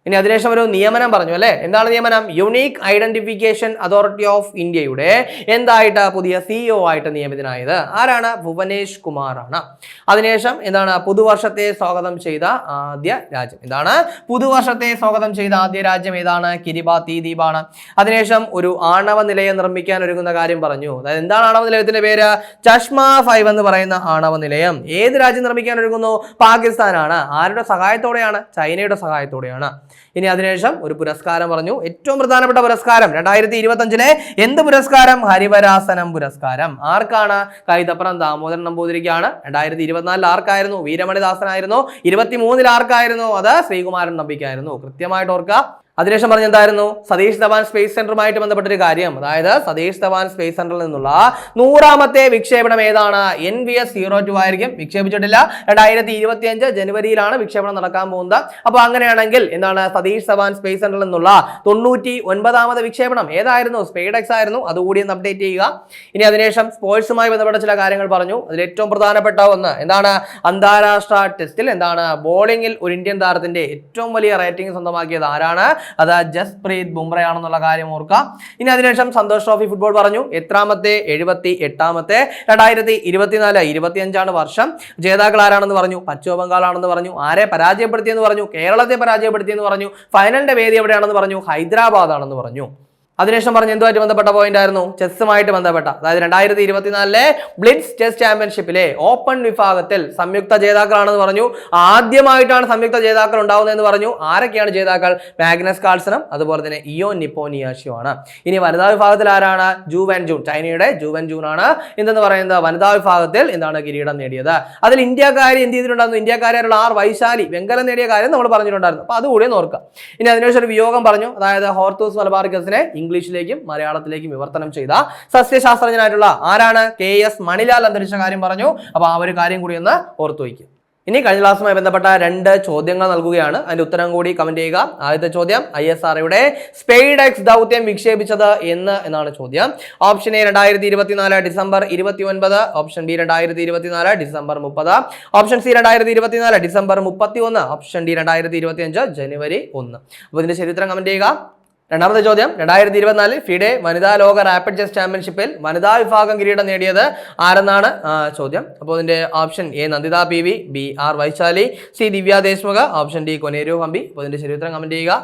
ഇനി അതിനുശേഷം ഒരു നിയമനം പറഞ്ഞു അല്ലേ? എന്താണ് നിയമനം? യുണീക്ക് ഐഡന്റിഫിക്കേഷൻ അതോറിറ്റി ഓഫ് ഇന്ത്യയുടെ എന്തായിട്ട് പുതിയ സിഇഒ ആയിട്ട് നിയമിതനായത്? ആരാണ്? ഭുവനേഷ് കുമാർ ആണ് അതിനുശേഷം എന്താണ്? പുതുവർഷത്തെ സ്വാഗതം ചെയ്ത ആദ്യ രാജ്യം എന്താണ് പുതുവർഷത്തെ സ്വാഗതം ചെയ്ത ആദ്യ രാജ്യം ഏതാണ്? കിരിബാത്തി ദ്വീപാണ്. അതിനുശേഷം ഒരു ആണവ നിലയം നിർമ്മിക്കാൻ ഒരുങ്ങുന്ന കാര്യം പറഞ്ഞു. അതായത് എന്താണ് ആണവ നിലയത്തിന്റെ പേര്? ചഷ്മ ഫൈവ് എന്ന് പറയുന്ന ആണവ നിലയം. ഏത് രാജ്യം നിർമ്മിക്കാൻ ഒരുങ്ങുന്നു? പാകിസ്ഥാനാണ്. ആരുടെ സഹായത്തോടെയാണ്? ചൈനയുടെ സഹായത്തോടെയാണ്. ഇനി അതിനുശേഷം ഒരു പുരസ്കാരം പറഞ്ഞു. ഏറ്റവും പ്രധാനപ്പെട്ട പുരസ്കാരം രണ്ടായിരത്തി ഇരുപത്തി അഞ്ചിലെ എന്ത് പുരസ്കാരം? ഹരിവരാസനം പുരസ്കാരം. ആർക്കാണ്? കൈതപ്പുറം ദാമോദരൻ നമ്പൂതിരിക്കാണ്. രണ്ടായിരത്തി ഇരുപത്തിനാലിൽ ആർക്കായിരുന്നു? വീരമണിദാസനായിരുന്നു. ഇരുപത്തി മൂന്നിൽ ആർക്കായിരുന്നു? അത് ശ്രീകുമാരൻ നമ്പിക്കായിരുന്നു. കൃത്യമായിട്ട് ഓർക്കുക. അതിനുശേഷം പറഞ്ഞ എന്തായിരുന്നു? സതീഷ് ധവാൻ സ്പേസ് സെന്ററുമായിട്ട് ബന്ധപ്പെട്ട ഒരു കാര്യം. അതായത് സതീഷ് ധവാൻ സ്പേസ് സെന്ററിൽ നിന്നുള്ള നൂറാമത്തെ വിക്ഷേപണം ഏതാണ്? N V S zero two ആയിരിക്കും. വിക്ഷേപിച്ചിട്ടില്ല. രണ്ടായിരത്തി ഇരുപത്തി അഞ്ച് ജനുവരിയിലാണ് വിക്ഷേപണം നടക്കാൻ പോകുന്നത്. അപ്പോൾ അങ്ങനെയാണെങ്കിൽ എന്താണ് സതീഷ് ധവാൻ സ്പേസ് സെന്ററിൽ നിന്നുള്ള തൊണ്ണൂറ്റി ഒൻപതാമത് വിക്ഷേപണം ഏതായിരുന്നു? സ്പേഡെക്സ് ആയിരുന്നു. അതുകൂടി ഒന്ന് അപ്ഡേറ്റ് ചെയ്യുക. ഇനി അതിനുശേഷം സ്പോർട്സുമായി ബന്ധപ്പെട്ട ചില കാര്യങ്ങൾ പറഞ്ഞു. അതിൽ ഏറ്റവും പ്രധാനപ്പെട്ട ഒന്ന് എന്താണ്? അന്താരാഷ്ട്ര ടെസ്റ്റിൽ എന്താണ്? ബോളിംഗിൽ ഒരു ഇന്ത്യൻ താരത്തിന്റെ ഏറ്റവും വലിയ റേറ്റിംഗ് സ്വന്തമാക്കിയത് ആരാണ്? അത് ജസ്പ്രീത് ബുംറയാണെന്നുള്ള കാര്യം ഓർക്കുക ഇനി അതിനുശേഷം സന്തോഷ് ട്രോഫി ഫുട്ബോൾ പറഞ്ഞു. എത്രാമത്തെ എഴുപത്തി എട്ടാമത്തെ രണ്ടായിരത്തി ഇരുപത്തിനാല് ഇരുപത്തിയഞ്ചാണ് വർഷം. ജേതാക്കൾ ആരാണെന്ന് പറഞ്ഞു? പശ്ചിമ ബംഗാളാണെന്ന് പറഞ്ഞു. ആരെ പരാജയപ്പെടുത്തിയെന്ന് പറഞ്ഞു? കേരളത്തെ പരാജയപ്പെടുത്തിയെന്ന് പറഞ്ഞു. ഫൈനലിന്റെ വേദി എവിടെയാണെന്ന് പറഞ്ഞു? ഹൈദരാബാദ് ആണെന്ന് പറഞ്ഞു. അതിനുശേഷം പറഞ്ഞ എന്തുമായിട്ട് ബന്ധപ്പെട്ട പോയിന്റ് ആയിരുന്നു? ചെസ്സുമായിട്ട് ബന്ധപ്പെട്ട. അതായത് രണ്ടായിരത്തി ഇരുപത്തിനാലിലെ ബ്ലിറ്റ്സ് ചെസ് ചാമ്പ്യൻഷിപ്പിലെ ഓപ്പൺ വിഭാഗത്തിൽ സംയുക്ത ജേതാക്കളാണെന്ന് പറഞ്ഞു. ആദ്യമായിട്ടാണ് സംയുക്ത ജേതാക്കൾ ഉണ്ടാവുന്നതെന്ന് പറഞ്ഞു. ആരൊക്കെയാണ് ജേതാക്കൾ? മാഗ്നസ് കാൾസനും അതുപോലെ തന്നെ ഇയോ നിപ്പോനിയാഷിയോ ആണ് ഇനി വനിതാ വിഭാഗത്തിൽ ആരാണ്? Ju Wen Jun. ചൈനയുടെ ജൂവൻ ജൂൺ ആണ്. എന്തെന്ന് പറയുന്നത്? വനിതാ വിഭാഗത്തിൽ എന്താണ് കിരീടം നേടിയത്? അതിൽ ഇന്ത്യക്കാരി എന്ത് ചെയ്തിട്ടുണ്ടായിരുന്നു? ഇന്ത്യക്കാരായിട്ടുള്ള ആർ വൈശാലി വെങ്കലം നേടിയ കാര്യം നമ്മൾ പറഞ്ഞിട്ടുണ്ടായിരുന്നു. അപ്പൊ അതുകൂടി നോർക്കുക ഇനി അതിനുശേഷം ഒരു വിയോഗം പറഞ്ഞു. അതായത് ഹോർത്തൂസ് മലബാറിക്കസിനെ ഇംഗ്ലീഷിലേക്കും മലയാളത്തിലേക്കും വിവർത്തനം ചെയ്ത സസ്യശാസ്ത്രജ്ഞനായിട്ടുള്ള ആരാണ്? കെ എസ് മണിലാൽ അന്തരിച്ച കാര്യം പറഞ്ഞു. അപ്പോൾ ആ ഒരു കാര്യം കൂടി ഒന്ന് ഓർത്തു വയ്ക്കുക ഇനി കഴിഞ്ഞ ക്ലാസ്സുമായി ബന്ധപ്പെട്ട രണ്ട് ചോദ്യങ്ങൾ നൽകുകയാണ്. അതിന്റെ ഉത്തരം കൂടി കമന്റ് ചെയ്യുക. ആദ്യത്തെ ചോദ്യം ഐ എസ് ആർഒയുടെ സ്പെയ്ഡ് എക്സ് ദൗത്യം വിക്ഷേപിച്ചത് എന്ന് എന്നാണ് ചോദ്യം. ഓപ്ഷൻ എ രണ്ടായിരത്തി ഇരുപത്തിനാല് ഡിസംബർ ഇരുപത്തി ഒൻപത് ഓപ്ഷൻ ബി രണ്ടായിരത്തി ഇരുപത്തിനാല് ഡിസംബർ മുപ്പത്. ഓപ്ഷൻ സി രണ്ടായിരത്തി ഇരുപത്തിനാല് ഡിസംബർ മുപ്പത്തി ഒന്ന് ഓപ്ഷൻ ഡി രണ്ടായിരത്തി ഇരുപത്തി അഞ്ച് ജനുവരി ഒന്ന്. അപ്പോൾ ഇതിന്റെ ശരിത്രം കമന്റ് ചെയ്യുക. രണ്ടാമത്തെ ചോദ്യം രണ്ടായിരത്തി ഇരുപത്തിനാലിൽ ഫിഡെ വനിതാ ലോക റാപ്പിഡ് ചെസ് ചാമ്പ്യൻഷിപ്പിൽ വനിതാ വിഭാഗം കിരീടം നേടിയത് ആരെന്നാണ്? ചോദ്യം. അപ്പോൾ ഇതിന്റെ option A Nandhitha P V B R Vaishali C Divya Deshmukh option D Koneru Humpy അപ്പോൾ ഇതിന്റെ ശരിയുത്തരം കമന്റ് ചെയ്യുക.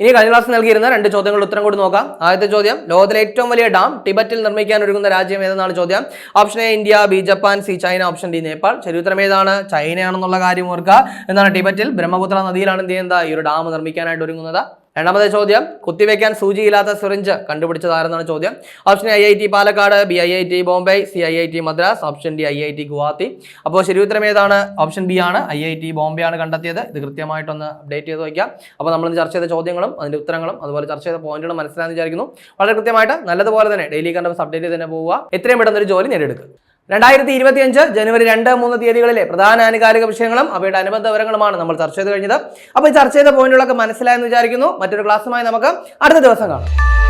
ഇനി കഴിഞ്ഞ ക്ലാസ് നൽകിയിരുന്ന രണ്ട് ചോദ്യങ്ങളുടെ ഉത്തരം കൂടി നോക്കാം. ആദ്യത്തെ ചോദ്യം ലോകത്തിലെ ഏറ്റവും വലിയ ഡാം ടിബറ്റിൽ നിർമ്മിക്കാൻ ഒരുങ്ങുന്ന രാജ്യം ഏതെന്നാണ് ചോദ്യം? Option A India B Japan C China option D Nepal. ചരിത്രം ഏതാണ്? ചൈനയാണെന്നുള്ള കാര്യം ഓർക്കുക. എന്നാണ് ടിബറ്റിൽ? ബ്രഹ്മപുത്ര നദിയിലാണ് എന്ത് ചെയ്യുന്നത്? ഈ ഒരു ഡാം നിർമ്മിക്കാനായിട്ട് ഒരുങ്ങുന്നത്. രണ്ടാമത്തെ ചോദ്യം കുത്തിവെക്കാൻ സൂചിയില്ലാത്ത സിറിഞ്ച് കണ്ടുപിടിച്ചത് ആരെന്നാണ് ചോദ്യം. Option I I T Palakkad B I I T Bombay C I I T Madras option D I I T Guwahati. അപ്പോൾ ശരിയുത്തരം ഏതാണ്? ഓപ്ഷൻ ബി ആണ്. ഐ ഐ ടി ബോംബെ ആണ് കണ്ടെത്തിയത്. ഇത് കൃത്യമായിട്ടൊന്ന് അപ്ഡേറ്റ് ചെയ്ത് വയ്ക്കാം. അപ്പോൾ നമ്മൾ ചർച്ച ചെയ്ത ചോദ്യങ്ങളും അതിന്റെ ഉത്തരങ്ങളും അതുപോലെ ചർച്ച ചെയ്ത പോയിന്റുകളും മനസ്സിലാകുന്നു വിചാരിക്കുന്നു. വളരെ കൃത്യമായിട്ട് നല്ലതുപോലെ തന്നെ ഡെയിലി കണ്ടപ്പോൾ അപ്ഡേറ്റ് ചെയ്ത് തന്നെ പോവുക. എത്രയും പെട്ടെന്ന് ഒരു ജോലി നേടിയെടുക്കുക രണ്ടായിരത്തി ഇരുപത്തിയഞ്ച് ജനുവരി രണ്ട് മൂന്ന് തീയതികളിലെ പ്രധാന ആനുകാലിക വിഷയങ്ങളും അവയുടെ അനുബന്ധ വിവരങ്ങളുമാണ് നമ്മൾ ചർച്ച ചെയ്ത് കഴിഞ്ഞത്. അപ്പോൾ ചർച്ച ചെയ്ത പോയിന്റുകളൊക്കെ മനസ്സിലായെന്ന് വിചാരിക്കുന്നു. മറ്റൊരു ക്ലാസ്സുമായി നമുക്ക് അടുത്ത ദിവസം കാണാം.